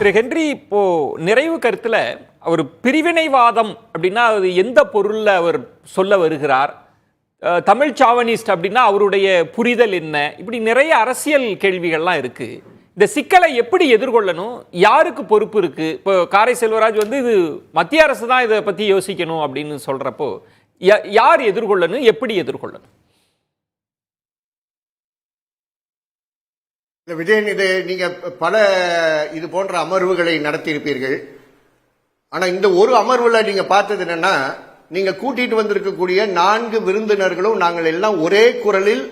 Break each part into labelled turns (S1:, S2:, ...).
S1: திரு Henry இப்போ நிறைவு கருத்துல அவர் பிரிவினைவாதம் அப்படின்னா அது எந்த பொருள்ல அவர் சொல்ல வருகிறார்? தமிழ் சாவனிஸ்ட் அப்படின்னா அவருடைய புரிதல் என்ன? இப்படி நிறைய அரசியல் கேள்விகள்லாம் இருக்கு. இந்த சிக்கலை எப்படி எதிர்கொள்ளணும்? யாருக்கு பொறுப்பு இருக்கு? இப்போ காரை செல்வராஜ் வந்து இது மத்திய அரசு தான் இதை பத்தி யோசிக்கணும் அப்படின்னு சொல்றப்போ யா- யார் எதிர்கொள்ளணும்? எப்படி எதிர்கொள்ளணும்?
S2: இந்த விஜயன் இது நீங்க பல இது போன்ற அமர்வுகளை நடத்தியிருப்பீர்கள். ஆனா இந்த ஒரு அமர்வுல நீங்க பார்த்தது என்னன்னா நீங்க கூட்டிட்டு வந்திருக்கக்கூடிய நான்கு விருந்தினர்களும் நாங்கள் எல்லாம் ஒரே குரலில்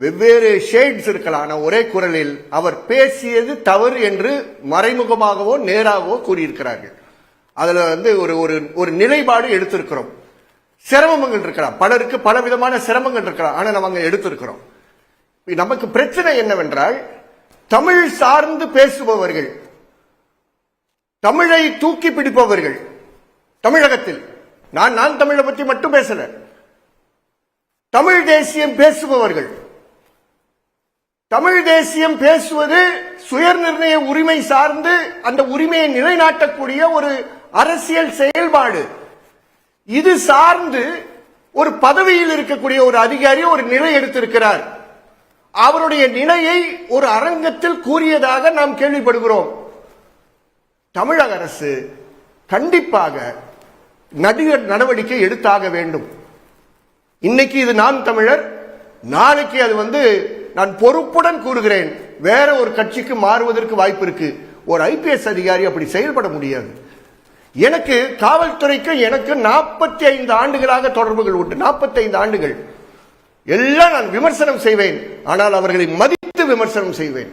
S2: வெவ்வேறு ஷேட்ஸ் இருக்கலாம். ஆனால் ஒரே குரலில் அவர் பேசியது தவறு என்று மறைமுகமாகவோ நேராகவோ கூறியிருக்கிறார்கள். அதில் வந்து ஒரு ஒரு ஒரு நிலைப்பாடு எடுத்திருக்கிறோம். சிரமங்கள் இருக்கலாம். பலருக்கு பல விதமான சிரமங்கள் இருக்கலாம். ஆனால் நம்ம அங்கே எடுத்திருக்கிறோம். நமக்கு பிரச்சனை என்னவென்றால் தமிழ் சார்ந்து பேசுபவர்கள் தமிழை தூக்கி பிடிப்பவர்கள் தமிழகத்தில். நான் நான் தமிழை பற்றி மட்டும் பேசல. தமிழ் தேசியம் பேசுபவர்கள். தமிழ் தேசியம் பேசுவது சுயநிர்ணய உரிமை சார்ந்து அந்த உரிமையை நிலைநாட்டக்கூடிய ஒரு அரசியல் செயல்பாடு. இது சார்ந்து ஒரு பதவியில் இருக்கக்கூடிய ஒரு அதிகாரி ஒரு நிலை எடுத்திருக்கிறார். அவருடைய நிலையை ஒரு அரங்கத்தில் கூறியதாக நாம் கேள்விப்படுகிறோம். தமிழக அரசு கண்டிப்பாக நடிகர் நடவடிக்கை எடுத்தாக வேண்டும். இன்னைக்கு இது நான் தமிழர் நாளைக்கு அது வந்து நான் பொறுப்புடன் கூறுகிறேன். வேற ஒரு கட்சிக்கு மாறுவதற்கு வாய்ப்பு இருக்கு. ஒரு ஐபிஎஸ் அதிகாரி அப்படி செயல்பட முடியாது. எனக்கு காவல்துறைக்கு எனக்கு நாற்பத்தி ஐந்து ஆண்டுகளாக தொடர்புகள் உண்டு. நாற்பத்தி ஐந்து ஆண்டுகள். எல்லாம் நான் விமர்சனம் செய்வேன். ஆனால் அவர்களை மதித்து விமர்சனம் செய்வேன்.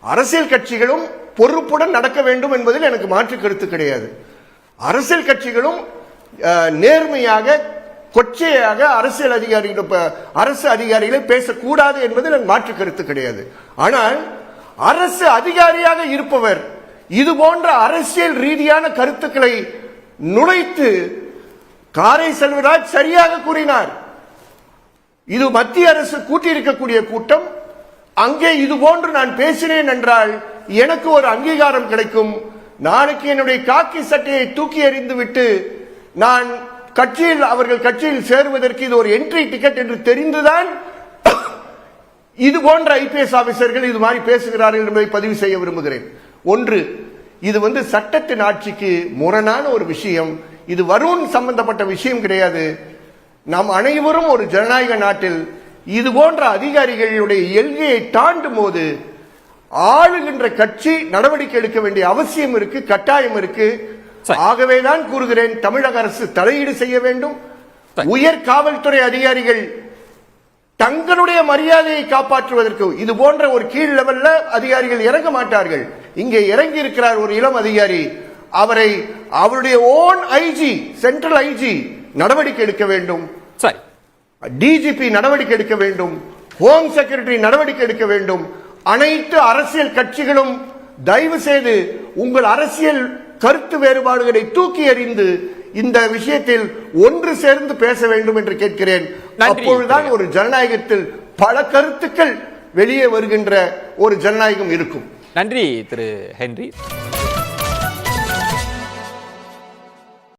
S2: அரசியல் கட்சிகளும் பொறுப்புடன் நடக்க வேண்டும் என்பதில் எனக்கு மாற்று கருத்து கிடையாது. அரசியல் கட்சிகளும் நேர்மையாக கொச்சையாக அரசியல் அதிகாரிகள் ப- அரசு அதிகாரிகளை பேசக்கூடாது என்பதில் எனக்கு மாற்று கருத்து கிடையாது. ஆனால் அரசு அதிகாரியாக இருப்பவர் இது போன்ற அரசியல் ரீதியான கருத்துக்களை நுழைத்து காரை செல்வராஜ் சரியாக கூறினார். இது மத்திய அரசு கூட்டியிருக்கக்கூடிய கூட்டம். அங்கே இது போன்று நான் பேசினேன் என்றால் எனக்கு ஒரு அங்கீகாரம் கிடைக்கும். நாளைக்கு என்னுடைய காக்கி சட்டையை தூக்கி எறிந்து விட்டு நான் கட்சியில் அவர்கள் கட்சியில் சேருவதற்கு இது ஒரு என்ட்ரி டிக்கெட் என்று தெரிந்துதான் இது போன்ற ஐபிஎஸ் ஆபீசர்கள் இது மாதிரி பேசுகிறார்கள் என்பதை பதிவு செய்ய விரும்புகிறேன். ஒன்று இது வந்து சட்டத்தின் ஆட்சிக்கு முரணான ஒரு விஷயம். இது வருண் சம்பந்தப்பட்ட விஷயம் கிடையாது. நாம் அனைவரும் ஒரு ஜனநாயக நாட்டில் இது போன்ற அதிகாரிகளுடைய எல்கையை தாண்டும் போது ஆளுகின்ற கட்சி நடவடிக்கை எடுக்க வேண்டிய அவசியம் இருக்கு கட்டாயம் இருக்கு.
S1: சரி.
S2: ஆகவேதான் கூறுகிறேன் தமிழக அரசு தலையீடு செய்ய வேண்டும். உயர் காவல்துறை அதிகாரிகள் தங்களுடைய மரியாதையை காப்பாற்றுவதற்கு இது போன்ற ஒரு கீழ் லெவல்ல அதிகாரிகள் இறங்க மாட்டார்கள். இங்கே இறங்கி இருக்கிறார் ஒரு இளம் அதிகாரி. அவரை அவருடைய ஓன் ஐஜி சென்ட்ரல் ஐஜி நடவடிக்கை எடுக்க வேண்டும்.
S1: சரி
S2: டிஜிபி நடவடிக்கை எடுக்க வேண்டும். ஹோம் செக்ரட்டரி நடவடிக்கை எடுக்க வேண்டும். அனைத்து அரசியல் கட்சிகளும் தயவு செய்து உங்கள் அரசியல் கருத்து வேறுபாடுகளை தூக்கி எறிந்து இந்த விஷயத்தில் ஒன்று சேர்ந்து பேச வேண்டும் என்று கேட்கிறேன். அப்பொழுதுதான் ஒரு ஜனநாயகத்தில் பல கருத்துக்கள் வெளியே வருகின்ற ஒரு ஜனநாயகம் இருக்கும்.
S1: நன்றி திரு ஹென்றி.